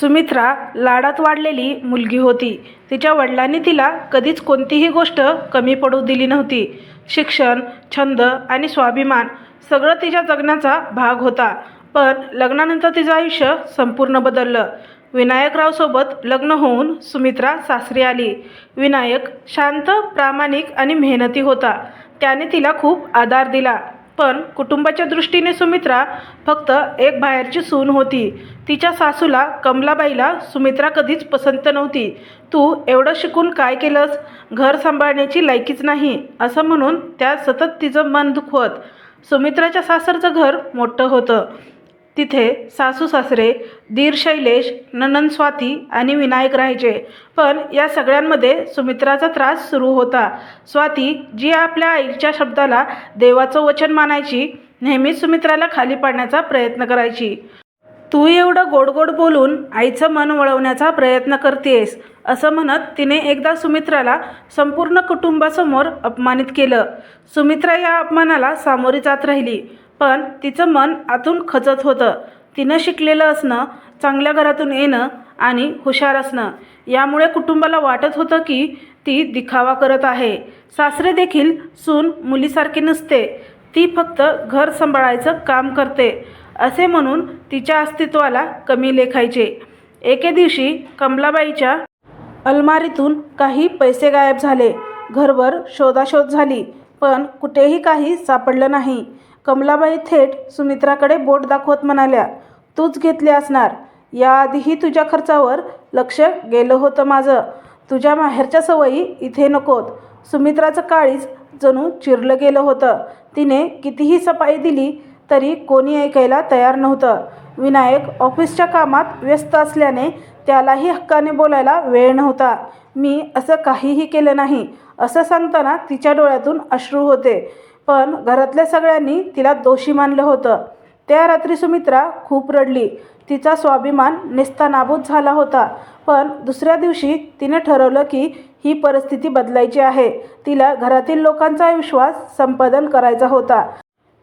सुमित्रा लाडात वाढलेली मुलगी होती. तिच्या वडिलांनी तिला कधीच कोणतीही गोष्ट कमी पडू दिली नव्हती. शिक्षण छंद आणि स्वाभिमान सगळं तिच्या जगण्याचा भाग होता. पण लग्नानंतर तिचं आयुष्य संपूर्ण बदललं. विनायकरावसोबत लग्न होऊन सुमित्रा सासरी आली. विनायक शांत प्रामाणिक आणि मेहनती होता. त्याने तिला खूप आधार दिला. पण कुटुंबाच्या दृष्टीने सुमित्रा फक्त एक बाहेरची सून होती. तिच्या सासूला कमलाबाईला सुमित्रा कधीच पसंत नव्हती. तू एवढं शिकून काय केलंस? घर सांभाळण्याची लायकीच नाही असं म्हणून त्या सतत तिचं मन दुखवत. सुमित्राच्या सासरचं घर मोठं होतं. तिथे सासू सासरे दीर शैलेश ननंद स्वाती आणि विनायक राहायचे. पण या सगळ्यांमध्ये सुमित्राचा त्रास सुरू होता. स्वाती जी आपल्या आईच्या शब्दाला देवाचं वचन मानायची नेहमीच सुमित्राला खाली पाडण्याचा प्रयत्न करायची. तू एवढं गोड गोड बोलून आईचं मन वळवण्याचा प्रयत्न करतेस असं म्हणत तिने एकदा सुमित्राला संपूर्ण कुटुंबासमोर अपमानित केलं. सुमित्रा या अपमानाला सामोरी जात राहिली. पण तिचं मन आतून खचत होतं. तिनं शिकलेलं असणं चांगल्या घरातून येणं आणि हुशार असणं यामुळे कुटुंबाला वाटत होतं की ती दिखावा करत आहे. सासरे देखील सून मुलीसारखी नसते. ती फक्त घर सांभाळायचं काम करते असे म्हणून तिच्या अस्तित्वाला कमी लेखायचे. एके दिवशी कमलाबाईच्या अलमारीतून काही पैसे गायब झाले. घरभर शोधाशोध झाली पण कुठेही काही सापडलं नाही. कमलाबाई थेट सुमित्राकडे बोट दाखवत म्हणाल्या तूच घेतले असणार. याआधीही तुझ्या खर्चावर लक्ष गेलं होतं माझं. तुझ्या माहेरच्या सवयी इथे नकोत सुमित्राचं काळीज जणू चिरलं गेलं होतं. तिने कितीही सफाई दिली तरी कोणी ऐकायला तयार नव्हतं. विनायक ऑफिसच्या कामात व्यस्त असल्याने त्यालाही हक्काने बोलायला वेळ नव्हता. मी असं काहीही केलं नाही. असं सांगताना तिच्या डोळ्यातून अश्रू होते. पण घरातल्या सगळ्यांनी तिला दोषी मानलं होतं. त्या रात्री सुमित्रा खूप रडली. तिचा स्वाभिमान नेस्तानाबूत झाला होता. पण दुसऱ्या दिवशी तिने ठरवलं की ही परिस्थिती बदलायची आहे. तिला घरातील लोकांचा विश्वास संपादन करायचा होता.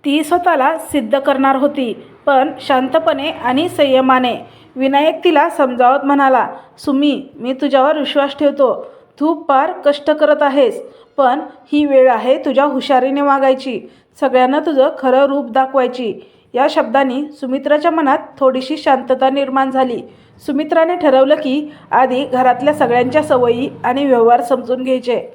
ती स्वतःला सिद्ध करणार होती पण शांतपणे आणि संयमाने. विनायक तिला समजावत म्हणाला सुमी मी तुझ्यावर विश्वास ठेवतो. तू फार कष्ट करत आहेस पण ही वेळ आहे तुझ्या हुशारीने वागायची. सगळ्यांना तुझं खरं रूप दाखवायची. या शब्दांनी सुमित्राच्या मनात थोडीशी शांतता निर्माण झाली. सुमित्राने ठरवलं की आधी घरातल्या सगळ्यांच्या सवयी आणि व्यवहार समजून घ्यायचे.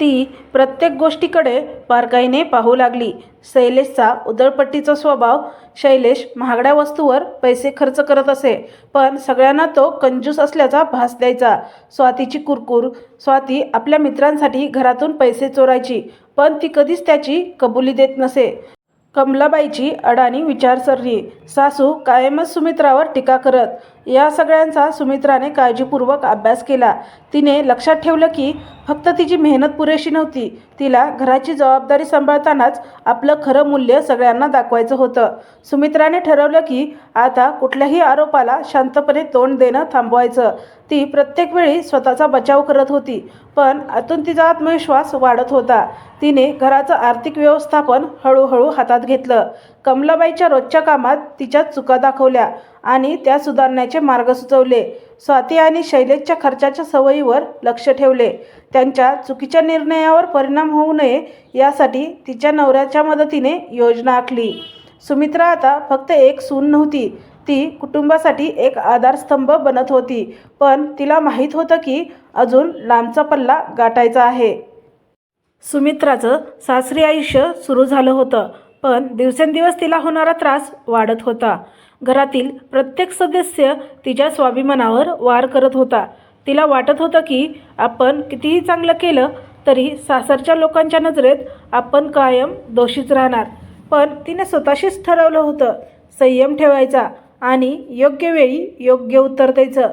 ती प्रत्येक गोष्टीकडे बारकाईने पाहू लागली. शैलेशचा उदळपट्टीचा स्वभाव शैलेश महागड्या वस्तूवर पैसे खर्च करत असे पण सगळ्यांना तो कंजूस असल्याचा भास द्यायचा. स्वातीची कुरकुर स्वाती आपल्या मित्रांसाठी घरातून पैसे चोरायची पण ती कधीच त्याची कबुली देत नसे. कमलाबाईची अडाणी विचारसरणी सासू कायमच सुमित्रावर टीका करत या सगळ्यांचा सुमित्राने काळजीपूर्वक अभ्यास केला. तिने लक्षात ठेवलं की फक्त तिची मेहनत पुरेशी नव्हती. तिला घराची जबाबदारी सांभाळतानाच आपलं खरं मूल्य सगळ्यांना दाखवायचं होतं. सुमित्राने ठरवलं की आता कुठल्याही आरोपाला शांतपणे तोंड देणं थांबवायचं. ती प्रत्येक वेळी स्वतःचा बचाव करत होती पण आतून तिचा आत्मविश्वास वाढत होता. तिने घराचं आर्थिक व्यवस्थापन हळूहळू हातात घेतलं. कमलाबाईच्या रोजच्या कामात तिच्या चुका दाखवल्या. आणि त्या सुधारण्याचे मार्ग सुचवले. स्वाती आणि शैलेशच्या खर्चाच्या सवयीवर लक्ष ठेवले. त्यांच्या चुकीच्या निर्णयावर परिणाम होऊ नये यासाठी तिच्या नवऱ्याच्या मदतीने योजना आखली. सुमित्रा आता फक्त एक सून नव्हती. ती कुटुंबासाठी एक आधारस्तंभ बनत होती. पण तिला माहीत होतं की अजून लांबचा पल्ला गाठायचा आहे. सुमित्राचं सासरी आयुष्य सुरू झालं होतं. पण दिवसेंदिवस तिला होणारा त्रास वाढत होता. घरातील प्रत्येक सदस्य तिच्या स्वाभिमानावर वार करत होता. तिला वाटत होतं की आपण कितीही चांगलं केलं तरी सासरच्या लोकांच्या नजरेत आपण कायम दोषीच राहणार. पण तिने स्वतःशीच ठरवलं होतं संयम ठेवायचा आणि योग्य वेळी योग्य उत्तर द्यायचं.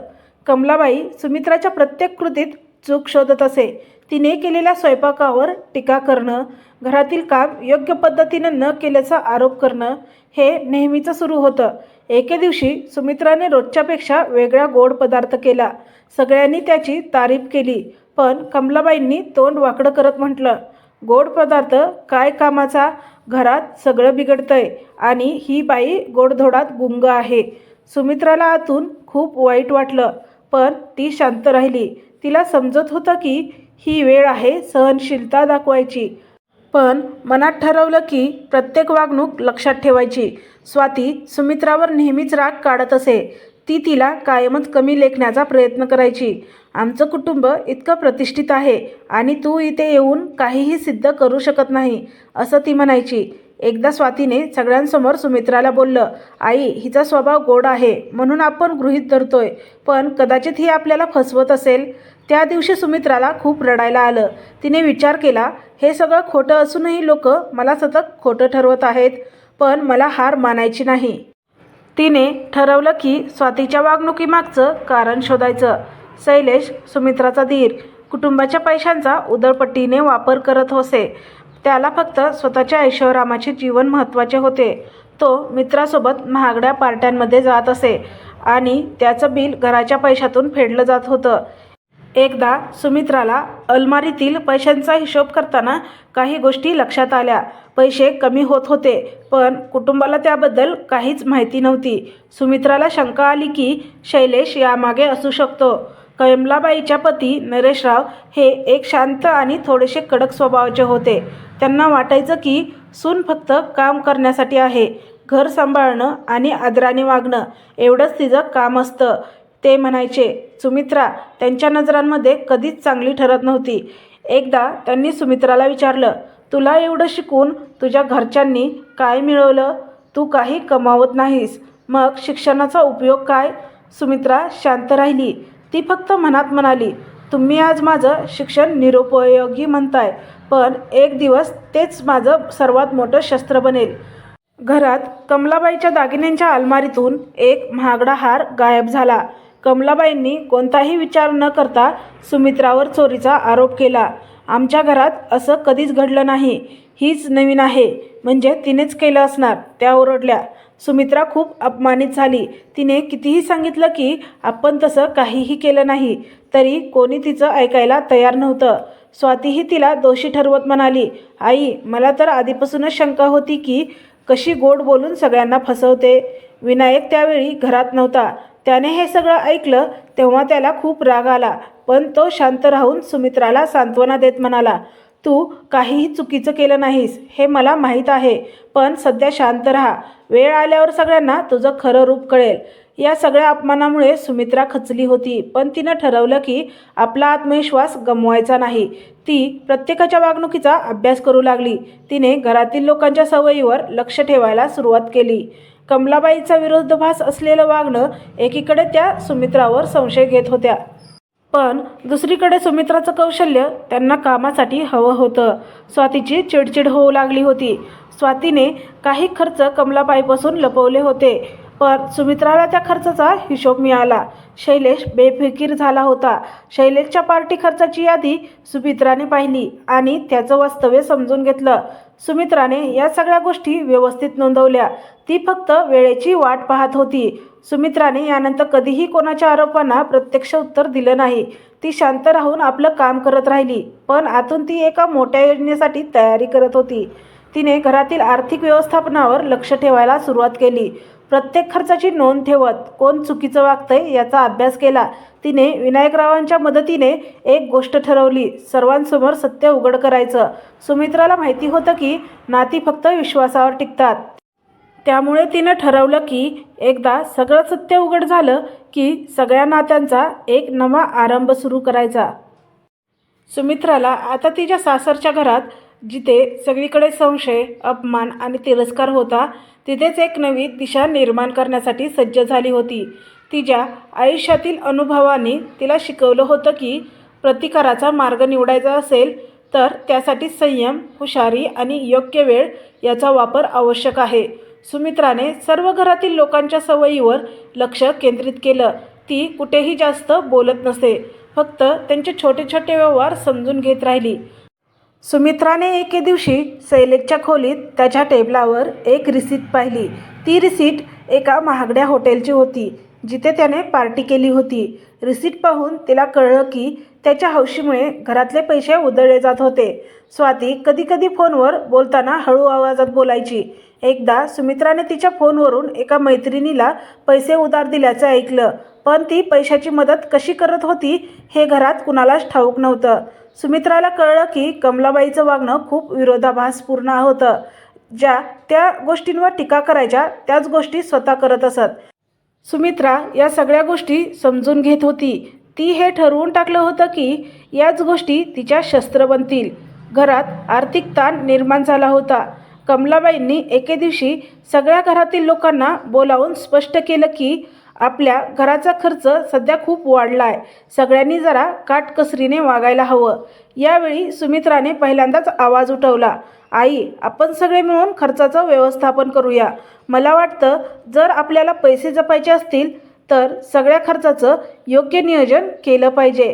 कमलाबाई सुमित्राच्या प्रत्येक कृतीत चूक शोधत असे. तिने केलेल्या स्वयंपाकावर टीका करणं घरातील काम योग्य पद्धतीनं न केल्याचा आरोप करणं हे नेहमीचं सुरू होतं. एके दिवशी सुमित्राने रोजच्यापेक्षा वेगळा गोड पदार्थ केला. सगळ्यांनी त्याची तारीफ केली पण कमलाबाईंनी तोंड वाकडं करत म्हटलं गोड पदार्थ काय कामाचा? घरात सगळं बिघडतंय आणि ही बाई गोडधोडात गुंग आहे. सुमित्राला आतून खूप वाईट वाटलं पण ती शांत राहिली. तिला समजत होतं की ही वेळ आहे सहनशीलता दाखवायची. पण मनात ठरवलं की प्रत्येक वागणूक लक्षात ठेवायची. स्वाती सुमित्रावर नेहमीच राग काढत असे. ती तिला कायमच कमी लेखण्याचा प्रयत्न करायची. आमचं कुटुंब इतकं प्रतिष्ठित आहे आणि तू इथे येऊन काहीही सिद्ध करू शकत नाही असं ती म्हणायची. एकदा स्वातीने सगळ्यांसमोर सुमित्राला बोललं आई हिचा स्वभाव गोड आहे म्हणून आपण गृहीत धरतोय पण कदाचित ही आपल्याला फसवत असेल. त्या दिवशी सुमित्राला खूप रडायला आलं. तिने विचार केला हे सगळं खोटं असूनही लोक मला सतत खोटं ठरवत आहेत. पण मला हार मानायची नाही. तिने ठरवलं की स्वातीच्या वागणुकीमागचं कारण शोधायचं. शैलेश सुमित्राचा धीर कुटुंबाच्या पैशांचा उदळपट्टीने वापर करत होते. त्याला फक्त स्वतःच्या ऐशोरामाचे जीवन महत्त्वाचे होते. तो मित्रासोबत महागड्या पार्ट्यांमध्ये जात असे आणि त्याचं बिल घराच्या पैशातून फेडलं जात होतं. एकदा सुमित्राला अलमारीतील पैशांचा हिशोब करताना काही गोष्टी लक्षात आल्या. पैसे कमी होत होते पण कुटुंबाला त्याबद्दल काहीच माहिती नव्हती. सुमित्राला शंका आली की शैलेश यामागे असू शकतो. कमलाबाईच्या पती नरेशराव हे एक शांत आणि थोडेसे कडक स्वभावाचे होते. त्यांना वाटायचं की सून फक्त काम करण्यासाठी आहे घर सांभाळणं आणि आदराने वागणं एवढंच तिचं काम असतं. ते म्हणायचे सुमित्रा त्यांच्या नजरांमध्ये कधीच चांगली ठरत नव्हती. एकदा त्यांनी सुमित्राला विचारलं तुला एवढं शिकून तुझ्या घरच्यांनी काय मिळवलं? तू काही कमावत नाहीस. मग शिक्षणाचा उपयोग काय? सुमित्रा शांत राहिली. ती फक्त मनात म्हणाली तुम्ही आज माझं शिक्षण निरुपयोगी म्हणताय पण एक दिवस तेच माझं सर्वात मोठं शस्त्र बनेल. घरात कमलाबाईच्या दागिन्यांच्या अलमारीतून एक महागडा हार गायब झाला. कमलाबाईंनी कोणताही विचार न करता सुमित्रावर चोरीचा आरोप केला. आमच्या घरात असं कधीच घडलं नाही. हीच नवीन आहे. म्हणजे तिनेच केलं असणार. त्या ओरडल्या. सुमित्रा खूप अपमानित झाली. तिने कितीही सांगितलं की आपण तसं काहीही केलं नाही. तरी कोणी तिचं ऐकायला तयार नव्हतं. स्वातीही तिला दोषी ठरवत म्हणाली आई मला तर आधीपासूनच शंका होती की कशी गोड बोलून सगळ्यांना फसवते. विनायक त्यावेळी घरात नव्हता. त्याने हे सगळं ऐकलं तेव्हा त्याला खूप राग आला. पण तो शांत राहून सुमित्राला सांत्वना देत म्हणाला तू काहीही चुकीचं केलं नाहीस हे मला माहीत आहे पण सध्या शांत राहा. वेळ आल्यावर सगळ्यांना तुझं खरं रूप कळेल. या सगळ्या अपमानामुळे सुमित्रा खचली होती पण तिनं ठरवलं की आपला आत्मविश्वास गमवायचा नाही. ती प्रत्येकाच्या वागणुकीचा अभ्यास करू लागली. तिने घरातील लोकांच्या सवयीवर लक्ष ठेवायला सुरुवात केली. कमलाबाईचा विरोधाभास असलेलं वागणं एकीकडे त्या सुमित्रावर संशय घेत होत्या. पण दुसरीकडे सुमित्राचं कौशल्य त्यांना कामासाठी हवं होतं. स्वातीची चिडचिड होऊ लागली होती. स्वातीने काही खर्च कमलाबाईपासून लपवले होते. पण सुमित्राला त्या खर्चाचा हिशोब मिळाला. शैलेश बेफिकीर झाला होता. शैलेशच्या पार्टी खर्चाची यादी सुमित्राने पाहिली आणि त्याचं वास्तव्य समजून घेतलं. सुमित्राने या सगळ्या गोष्टी व्यवस्थित नोंदवल्या. ती फक्त वेळेची वाट पाहत होती. सुमित्राने यानंतर कधीही कोणाच्या आरोपांना प्रत्यक्ष उत्तर दिलं नाही. ती शांत राहून आपलं काम करत राहिली पण आतून ती एका मोठ्या योजनेसाठी तयारी करत होती. तिने घरातील आर्थिक व्यवस्थापनावर लक्ष ठेवायला सुरुवात केली. प्रत्येक खर्चाची नोंद ठेवत कोण चुकीचं वागतंय याचा अभ्यास केला तिने विनायकरावांच्या मदतीने एक गोष्ट ठरवली सर्वांसमोर सत्य उघड करायचं. सुमित्राला माहिती होतं की नाती फक्त विश्वासावर टिकतात. त्यामुळे तिनं ठरवलं की एकदा सगळं सत्य उघड झालं की सगळ्या नात्यांचा एक नवा आरंभ सुरू करायचा. सुमित्राला आता तिच्या सासरच्या घरात जिथे सगळीकडे संशय अपमान आणि तिरस्कार होता तिथेच एक नवी दिशा निर्माण करण्यासाठी सज्ज झाली होती. तिच्या आयुष्यातील अनुभवाने तिला शिकवलं होतं की प्रतिकाराचा मार्ग निवडायचा असेल तर त्यासाठी संयम हुशारी आणि योग्य वेळ याचा वापर आवश्यक आहे. सुमित्राने सर्व घरातील लोकांच्या सवयीवर लक्ष केंद्रित केलं. ती कुठेही जास्त बोलत नसे. फक्त त्यांचे छोटे छोटे व्यवहार समजून घेत राहिली. सुमित्राने एके दिवशी शैलेशच्या खोलीत त्याच्या टेबलावर एक रिसीट पाहिली. ती रिसीट एका महागड्या हॉटेलची होती जिथे त्याने पार्टी केली होती. रिसीट पाहून तिला कळलं की त्याच्या हौशीमुळे घरातले पैसे उधळले जात होते. स्वाती कधीकधी फोनवर बोलताना हळू आवाजात बोलायची. एकदा सुमित्राने तिच्या फोनवरून एका मैत्रिणीला पैसे उधार दिल्याचं ऐकलं. पण ती पैशाची मदत कशी करत होती हे घरात कुणालाच ठाऊक नव्हतं. सुमित्राला कळलं की कमलाबाईचं वागणं खूप विरोधाभासपूर्ण होतं. ज्या त्या गोष्टींवर टीका करायच्या त्याच गोष्टी स्वतः करत असत. सुमित्रा या सगळ्या गोष्टी समजून घेत होती. ती हे ठरवून टाकलं होतं की याच गोष्टी तिच्या शस्त्र बनतील. घरात आर्थिक ताण निर्माण झाला होता. कमलाबाईंनी एके दिवशी सगळ्या घरातील लोकांना बोलावून स्पष्ट केलं की आपल्या घराचा खर्च सध्या खूप वाढला आहे सगळ्यांनी जरा काटकसरीने वागायला हवं. यावेळी सुमित्राने पहिल्यांदाच आवाज उठवला आई आपण सगळे मिळून खर्चाचं व्यवस्थापन करूया. मला वाटतं जर आपल्याला पैसे जपायचे असतील तर सगळ्या खर्चाचं योग्य नियोजन केलं पाहिजे.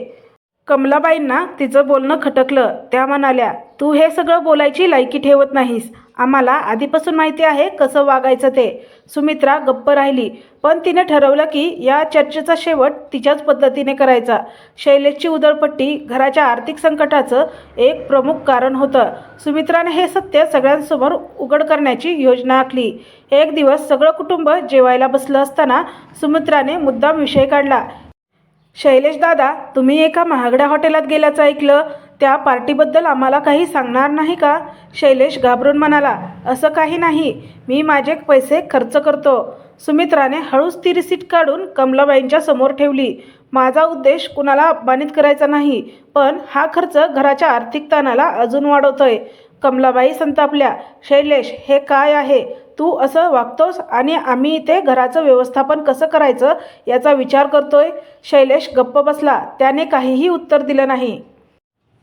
कमलाबाईंना तिचं बोलणं खटकलं. त्या म्हणाल्या तू हे सगळं बोलायची लायकी ठेवत नाहीस. आम्हाला आधीपासून माहिती आहे कसं वागायचं ते. सुमित्रा गप्प राहिली पण तिने ठरवलं की या चर्चेचा शेवट तिच्याच पद्धतीने करायचा. शैलेशची उधळपट्टी घराच्या आर्थिक संकटाचं एक प्रमुख कारण होतं. सुमित्राने हे सत्य सगळ्यांसमोर उघड करण्याची योजना आखली. एक दिवस सगळं कुटुंब जेवायला बसलं असताना सुमित्राने मुद्दाम विषय काढला. शैलेश दादा तुम्ही एका महागड्या हॉटेलात गेल्याचं ऐकलं? त्या पार्टीबद्दल आम्हाला काही सांगणार नाही का? शैलेश घाबरून म्हणाला असं काही नाही. मी माझे पैसे खर्च करतो. सुमित्राने हळूच ती रिसीट काढून कमलाबाईंच्या समोर ठेवली. माझा उद्देश कुणाला अपमानित करायचा नाही पण हा खर्च घराच्या आर्थिक ताणाला अजून वाढवतोय. कमलाबाई संतापल्या शैलेश हे काय आहे? तू असं वागतोस आणि आम्ही इथे घराचं व्यवस्थापन कसं करायचं याचा विचार करतोय? शैलेश गप्प बसला. त्याने काहीही उत्तर दिलं नाही.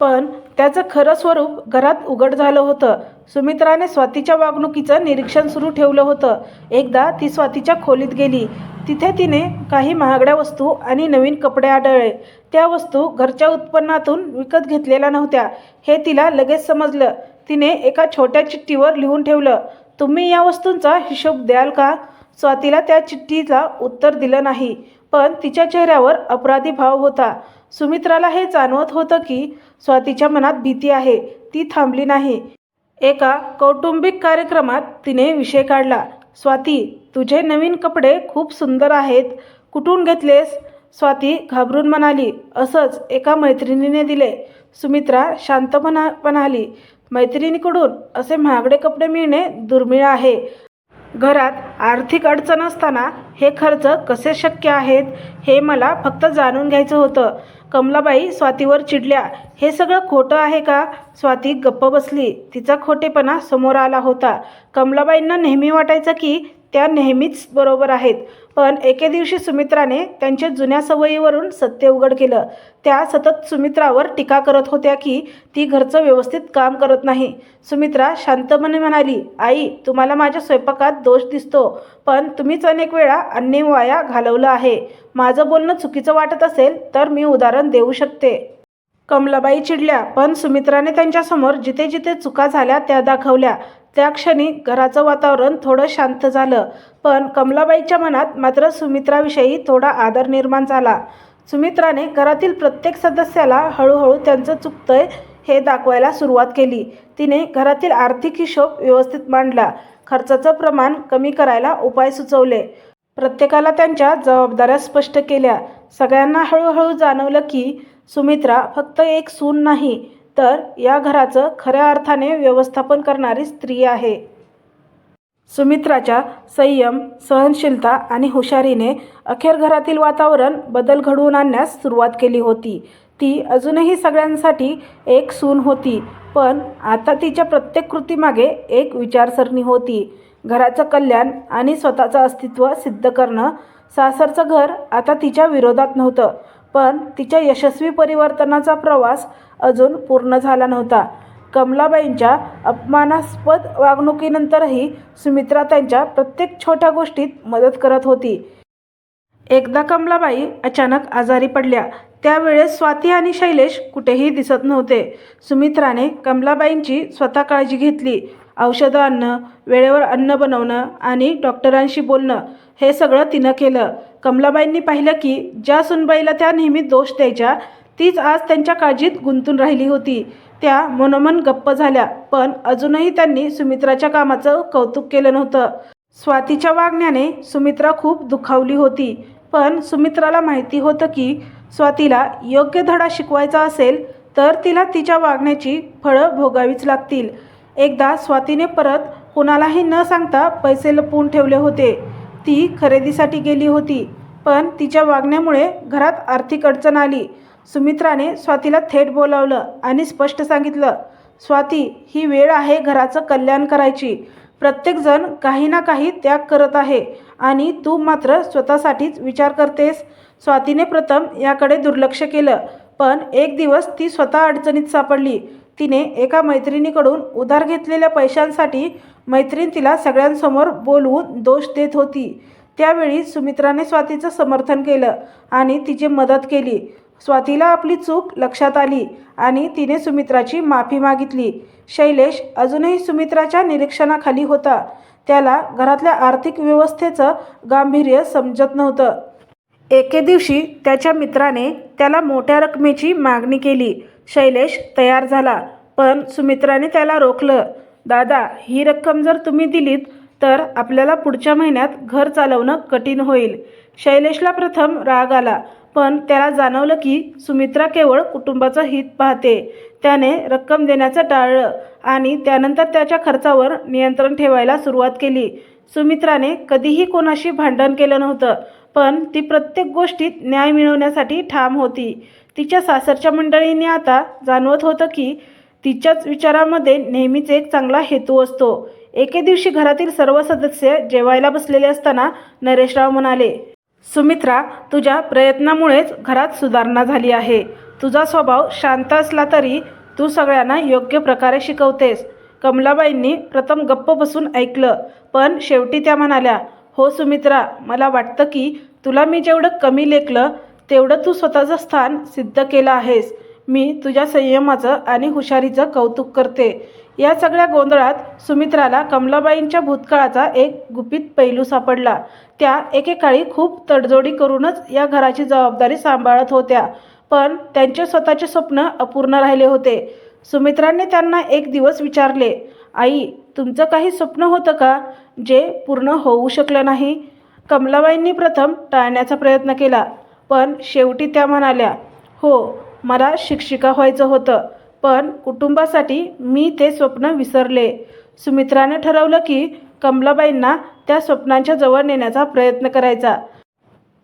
पण त्याचं खरं स्वरूप घरात उघड झालं होतं. सुमित्राने स्वातीच्या वागणुकीचं निरीक्षण सुरू ठेवलं होतं. एकदा ती स्वातीच्या खोलीत गेली. तिथे तिने काही महागड्या वस्तू आणि नवीन कपडे आढळले. त्या वस्तू घरच्या उत्पन्नातून विकत घेतलेल्या नव्हत्या. हे तिला लगेच समजलं. तिने एका छोट्या चिठ्ठीवर लिहून ठेवलं तुम्ही या वस्तूंचा हिशोब द्याल का स्वातीला त्या चिठ्ठीला उत्तर दिलं नाही. पण तिच्या चेहऱ्यावर अपराधी भाव होता. सुमित्राला हे जाणवत होतं की स्वातीच्या मनात भीती आहे. ती थांबली नाही. एका कौटुंबिक कार्यक्रमात तिने विषय काढला. स्वाती तुझे नवीन कपडे खूप सुंदर आहेत. कुठून घेतलेस? स्वाती घाबरून म्हणाली. असंच एका मैत्रिणीने दिले. सुमित्रा शांतपणा म्हणाली. मैत्रिणीकडून असे महागडे कपडे मिळणे दुर्मिळ आहे. घरात आर्थिक अडचण असताना हे खर्च कसे शक्य आहेत हे मला फक्त जाणून घ्यायचं होतं. कमलाबाई स्वातीवर चिडल्या. हे सगळं खोटं आहे का? स्वाती गप्प बसली. तिचा खोटेपणा समोर आला होता. कमलाबाईंना नेहमी वाटायचं की त्या नेहमीच बरोबर आहेत. पण एके दिवशी सुमित्राने त्यांच्या जुन्या सवयीवरून सत्य उघड केलं. त्या सतत सुमित्रावर टीका करत होत्या की ती घरचं व्यवस्थित काम करत नाही. सुमित्रा शांतपणे म्हणाली आई तुम्हाला माझ्या स्वयंपाकात दोष दिसतो पण तुम्हीच अनेक वेळा अन्य वाया घालवलं आहे. माझं बोलणं चुकीचं वाटत असेल तर मी उदाहरण देऊ शकते. कमलाबाई चिडल्या पण सुमित्राने त्यांच्यासमोर जिथे जिथे चुका झाल्या त्या दाखवल्या. त्या क्षणी घराचं वातावरण थोडं शांत झालं पण कमलाबाईच्या मनात मात्र सुमित्राविषयी थोडा आदर निर्माण झाला. सुमित्राने घरातील प्रत्येक सदस्याला हळूहळू त्यांचं चुकतंय हे दाखवायला सुरुवात केली. तिने घरातील आर्थिक हिशोब व्यवस्थित मांडला. खर्चाचं प्रमाण कमी करायला उपाय सुचवले. प्रत्येकाला त्यांच्या जबाबदाऱ्या स्पष्ट केल्या. सगळ्यांना हळूहळू जाणवलं की सुमित्रा फक्त एक सून नाही तर या घराचं खऱ्या अर्थाने व्यवस्थापन करणारी स्त्री आहे. सुमित्राच्या संयम सहनशीलता आणि हुशारीने अखेर घरातील वातावरण बदल घडवून आणण्यास सुरुवात केली होती. ती अजूनही सगळ्यांसाठी एक सून होती पण आता तिच्या प्रत्येक कृतीमागे एक विचारसरणी होती. घराचं कल्याण आणि स्वतःचं अस्तित्व सिद्ध करणं सासरचं घर आता तिच्या विरोधात नव्हतं. पण तिच्या यशस्वी परिवर्तनाचा प्रवास अजून पूर्ण झाला नव्हता. कमलाबाईंच्या अपमानास्पद वागणुकीनंतरही सुमित्रा त्यांच्या प्रत्येक छोट्या गोष्टीत मदत करत होती. एकदा कमलाबाई अचानक आजारी पडल्या. त्यावेळेस स्वाती आणि शैलेश कुठेही दिसत नव्हते. सुमित्राने कमलाबाईंची स्वतः काळजी घेतली. औषधं आणणं वेळेवर अन्न बनवणं आणि डॉक्टरांशी बोलणं हे सगळं तिनं केलं. कमलाबाईंनी पाहिलं की ज्या सुनबाईला त्या नेहमी दोष द्यायच्या तीच आज त्यांच्या काळजीत गुंतून राहिली होती. त्या मनोमन गप्प झाल्या पण अजूनही त्यांनी सुमित्राच्या कामाचं कौतुक केलं नव्हतं. स्वातीच्या वागण्याने सुमित्रा खूप दुखावली होती पण सुमित्राला माहिती होतं की स्वातीला योग्य धडा शिकवायचा असेल तर तिला तिच्या वागण्याची फळं भोगावीच लागतील. एकदा स्वातीने परत कुणालाही न सांगता पैसे लपवून ठेवले होते. ती खरेदीसाठी गेली होती पण तिच्या वागण्यामुळे घरात आर्थिक अडचण आली. सुमित्राने स्वातीला थेट बोलावलं आणि स्पष्ट सांगितलं स्वाती ही वेळ आहे घराचं कल्याण करायची. प्रत्येकजण काही ना काही त्याग करत आहे आणि तू मात्र स्वतःसाठीच विचार करतेस. स्वातीने प्रथम याकडे दुर्लक्ष केलं पण एक दिवस ती स्वतः अडचणीत सापडली. तिने एका मैत्रिणीकडून उधार घेतलेल्या पैशांसाठी मैत्रीण तिला सगळ्यांसमोर बोलवून दोष देत होती. त्यावेळी सुमित्राने स्वातीचं समर्थन केलं आणि तिची मदत केली. स्वातीला आपली चूक लक्षात आली आणि तिने सुमित्राची माफी मागितली. शैलेश अजूनही सुमित्राच्या निरीक्षणाखाली होता. त्याला घरातल्या आर्थिक व्यवस्थेचं गांभीर्य समजत नव्हतं. एके दिवशी त्याच्या मित्राने त्याला मोठ्या रकमेची मागणी केली. शैलेश तयार झाला. पण सुमित्राने त्याला रोखलं. दादा ही रक्कम जर तुम्ही दिलीत तर आपल्याला पुढच्या महिन्यात घर चालवणं कठीण होईल. शैलेशला प्रथम राग आला पण त्याला जाणवलं की सुमित्रा केवळ कुटुंबाचं हित पाहते. त्याने रक्कम देण्याचं टाळलं आणि त्यानंतर त्याच्या खर्चावर नियंत्रण ठेवायला सुरुवात केली. सुमित्राने कधीही कोणाशी भांडण केलं नव्हतं पण ती प्रत्येक गोष्टीत न्याय मिळवण्यासाठी ठाम होती. तिच्या सासरच्या मंडळींनी आता जाणवत होतं की तिच्याच विचारामध्ये नेहमीच एक चांगला हेतू असतो. एके दिवशी घरातील सर्व सदस्य जेवायला बसलेले असताना नरेशराव म्हणाले सुमित्रा तुझ्या प्रयत्नामुळेच घरात सुधारणा झाली आहे. तुझा स्वभाव शांत असला तरी तू सगळ्यांना योग्य प्रकारे शिकवतेस. कमलाबाईंनी प्रथम गप्प बसून ऐकलं पण शेवटी त्या म्हणाल्या हो सुमित्रा मला वाटतं की तुला मी जेवढं कमी लेखलं तेवढं तू स्वतःचं स्थान सिद्ध केलं आहेस. मी तुझ्या संयमाचं आणि हुशारीचं कौतुक करते. या सगळ्या गोंधळात सुमित्राला कमलाबाईंच्या भूतकाळाचा एक गुपित पैलू सापडला. त्या एकेकाळी खूप तडजोडी करूनच या घराची जबाबदारी सांभाळत होत्या. पण त्यांचे स्वतःचे स्वप्न अपूर्ण राहिले होते. सुमित्राने त्यांना एक दिवस विचारले आई तुमचं काही स्वप्न होतं का जे पूर्ण होऊ शकलं नाही? कमलाबाईंनी प्रथम टाळण्याचा प्रयत्न केला. पण शेवटी त्या म्हणाल्या हो मला शिक्षिका व्हायचं होतं पण कुटुंबासाठी मी ते स्वप्न विसरले. सुमित्राने ठरवलं की कमलाबाईंना त्या स्वप्नांच्या जवळ नेण्याचा प्रयत्न करायचा.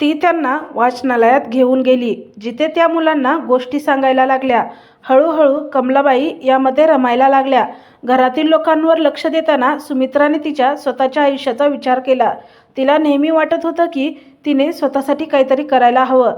ती त्यांना वाचनालयात घेऊन गेली जिथे त्या मुलांना गोष्टी सांगायला लागल्या. हळूहळू कमलाबाई यामध्ये रमायला लागल्या. घरातील लोकांवर लक्ष देताना सुमित्राने तिच्या स्वतःच्या आयुष्याचा विचार केला. तिला नेहमी वाटत होतं की तिने स्वतःसाठी काहीतरी करायला हवं.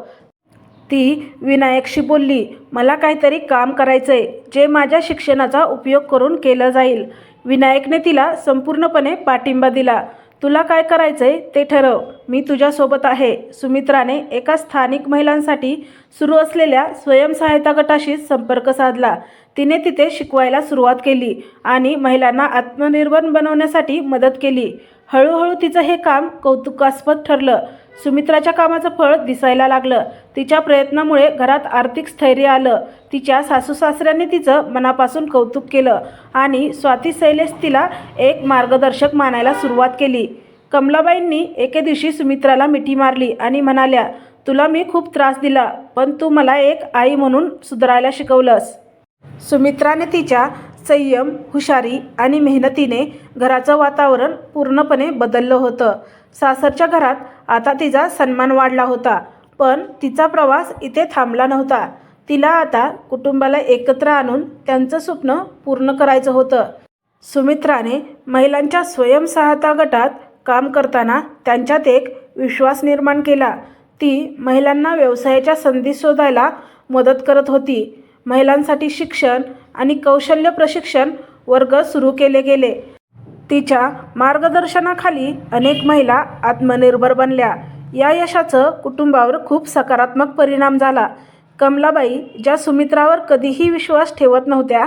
ती विनायकशी बोलली मला काहीतरी काम करायचं आहे जे माझ्या शिक्षणाचा उपयोग करून केलं जाईल. विनायकने तिला संपूर्णपणे पाठिंबा दिला. तुला काय करायचंय ते ठरव. मी तुझ्यासोबत आहे. सुमित्राने एका स्थानिक महिलांसाठी सुरू असलेल्या स्वयंसहायता गटाशी संपर्क साधला. तिने तिथे शिकवायला सुरुवात केली आणि महिलांना आत्मनिर्भर बनवण्यासाठी मदत केली. हळूहळू तिचं हे काम कौतुकास्पद ठरलं. सुमित्राच्या कामाचं फळ दिसायला लागलं. तिच्या प्रयत्नामुळे घरात आर्थिक स्थैर्य आलं. तिच्या सासू सासऱ्यांनी तिचं मनापासून कौतुक केलं आणि स्वाती शैलेश तिला एक मार्गदर्शक मानायला सुरुवात केली. कमलाबाईंनी एके दिवशी सुमित्राला मिठी मारली आणि म्हणाल्या तुला मी खूप त्रास दिला पण तू मला एक आई म्हणून सुधारायला शिकवलंस. सुमित्राने तिच्या संयम हुशारी आणि मेहनतीने घराचं वातावरण पूर्णपणे बदललं होतं. सासरच्या घरात आता तिचा सन्मान वाढला होता पण तिचा प्रवास इथे थांबला नव्हता. तिला आता कुटुंबाला एकत्र आणून त्यांचं स्वप्न पूर्ण करायचं होतं. सुमित्राने महिलांच्या स्वयंसहायता गटात काम करताना त्यांच्यात एक विश्वास निर्माण केला. ती महिलांना व्यवसायाच्या संधी शोधायला मदत करत होती. महिलांसाठी शिक्षण आणि कौशल्य प्रशिक्षण वर्ग सुरू केले गेले. तिच्या मार्गदर्शनाखाली अनेक महिला आत्मनिर्भर बनल्या. या यशाचं कुटुंबावर खूप सकारात्मक परिणाम झाला. कमलाबाई ज्या सुमित्रावर कधीही विश्वास ठेवत नव्हत्या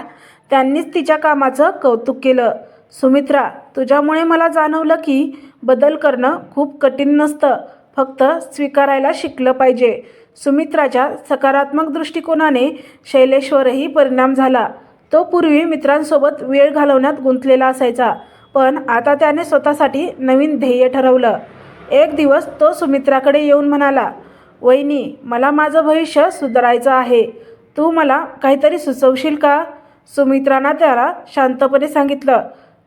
त्यांनीच तिच्या कामाचं कौतुक केलं. सुमित्रा तुझ्यामुळे मला जाणवलं की बदल करणं खूप कठीण नसतं. फक्त स्वीकारायला शिकलं पाहिजे. सुमित्राच्या सकारात्मक दृष्टिकोनाने शैलेश्वरही परिणाम झाला. तो पूर्वी मित्रांसोबत वेळ घालवण्यात गुंतलेला असायचा. पण आता त्याने स्वतःसाठी नवीन ध्येय ठरवलं. एक दिवस तो सुमित्राकडे येऊन म्हणाला वहिनी मला माझं भविष्य सुधारायचं आहे. तू मला काहीतरी सुचवशील का? सुमित्रानं त्याला शांतपणे सांगितलं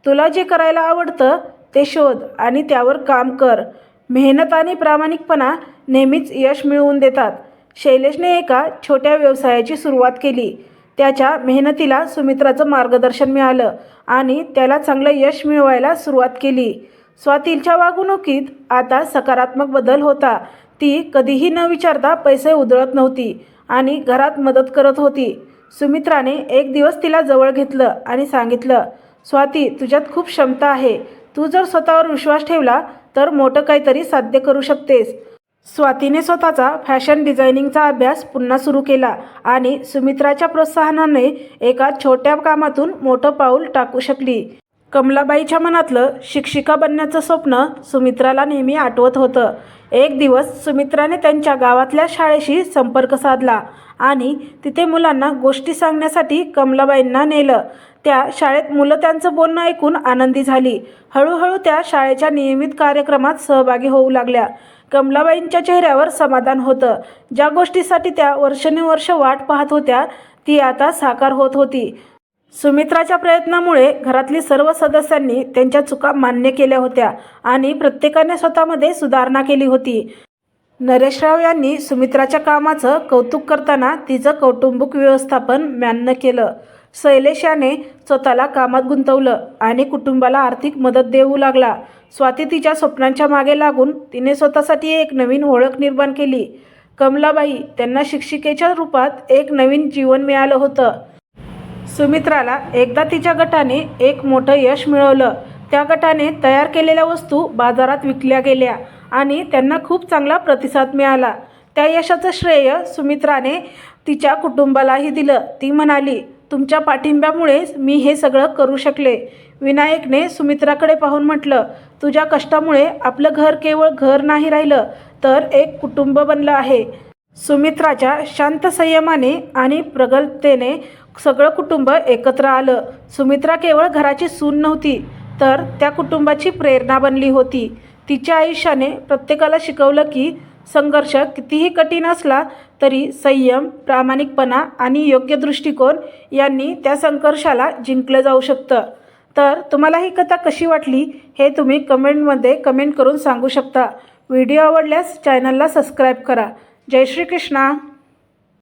तुला जे करायला आवडतं ते शोध आणि त्यावर काम कर. मेहनत आणि प्रामाणिकपणा नेहमीच यश मिळवून देतात. शैलेशने एका छोट्या व्यवसायाची सुरुवात केली. त्याच्या मेहनतीला सुमित्राचं मार्गदर्शन मिळालं आणि त्याला चांगलं यश मिळवायला सुरुवात केली. स्वातीच्या वागणुकीत आता सकारात्मक बदल होता. ती कधीही न विचारता पैसे उधळत नव्हती आणि घरात मदत करत होती. सुमित्राने एक दिवस तिला जवळ घेतलं आणि सांगितलं स्वाती तुझ्यात खूप क्षमता आहे. तू जर स्वतःवर विश्वास ठेवला तर मोठं काहीतरी साध्य करू शकतेस. स्वातीने स्वतःचा फॅशन डिझायनिंगचा अभ्यास पुन्हा सुरू केला आणि सुमित्राच्या प्रोत्साहनाने एका छोट्या कामातून मोठं पाऊल टाकू शकली. कमलाबाईच्या मनातलं शिक्षिका बनण्याचं स्वप्न सुमित्राला नेहमी आठवत होतं. एक दिवस सुमित्राने त्यांच्या गावातल्या शाळेशी संपर्क साधला आणि तिथे मुलांना गोष्टी सांगण्यासाठी कमलाबाईंना नेलं. त्या शाळेत मुलं त्यांचं बोलणं ऐकून आनंदी झाली. हळूहळू त्या शाळेच्या नियमित कार्यक्रमात सहभागी होऊ लागल्या. कमलाबाईंच्या चेहऱ्यावर समाधान होतं. ज्या गोष्टीसाठी त्या वर्षानुवर्ष वाट पाहत होत्या ती आता साकार होत होती. सुमित्राच्या प्रयत्नामुळे घरातली सर्व सदस्यांनी त्यांच्या चुका मान्य केल्या होत्या आणि प्रत्येकाने स्वतःमध्ये सुधारणा केली होती. नरेशराव यांनी सुमित्राच्या कामाचं कौतुक करताना तिचं कौटुंबिक व्यवस्थापन मान्य केलं. शैलेशाने स्वतःला कामात गुंतवलं आणि कुटुंबाला आर्थिक मदत देऊ लागला. स्वाती तिच्या स्वप्नांच्या मागे लागून तिने स्वतःसाठी एक नवीन ओळख निर्माण केली. कमलाबाई त्यांना शिक्षिकेच्या रूपात एक नवीन जीवन मिळालं होतं. सुमित्राला एकदा तिच्या गटाने एक मोठं यश मिळवलं. त्या गटाने तयार केलेल्या वस्तू बाजारात विकल्या गेल्या आणि त्यांना खूप चांगला प्रतिसाद मिळाला. त्या यशाचं श्रेय सुमित्राने तिच्या कुटुंबालाही दिलं. ती म्हणाली तुमच्या पाठिंब्यामुळेच मी हे सगळं करू शकले. विनायकने सुमित्राकडे पाहून म्हटलं तुझ्या कष्टामुळे आपलं घर केवळ घर नाही राहिलं तर एक कुटुंब बनलं आहे सुमित्राच्या शांत संयमाने आणि प्रगल्भतेने सगळं कुटुंब एकत्र आलं. सुमित्रा केवळ घराची सून नव्हती तर त्या कुटुंबाची प्रेरणा बनली होती. तिच्या आयुष्याने प्रत्येकाला शिकवलं की संघर्ष कितीही कठीण असला तरी संयम प्रामाणिकपणा आणि योग्य दृष्टिकोन यांनी त्या संघर्षाला जिंकलं जाऊ शकतं. तर तुम्हाला ही कथा कशी वाटली हे तुम्ही कमेंटमध्ये कमेंट करून सांगू शकता. व्हिडिओ आवडल्यास चॅनलला सबस्क्राईब करा. जय श्री कृष्णा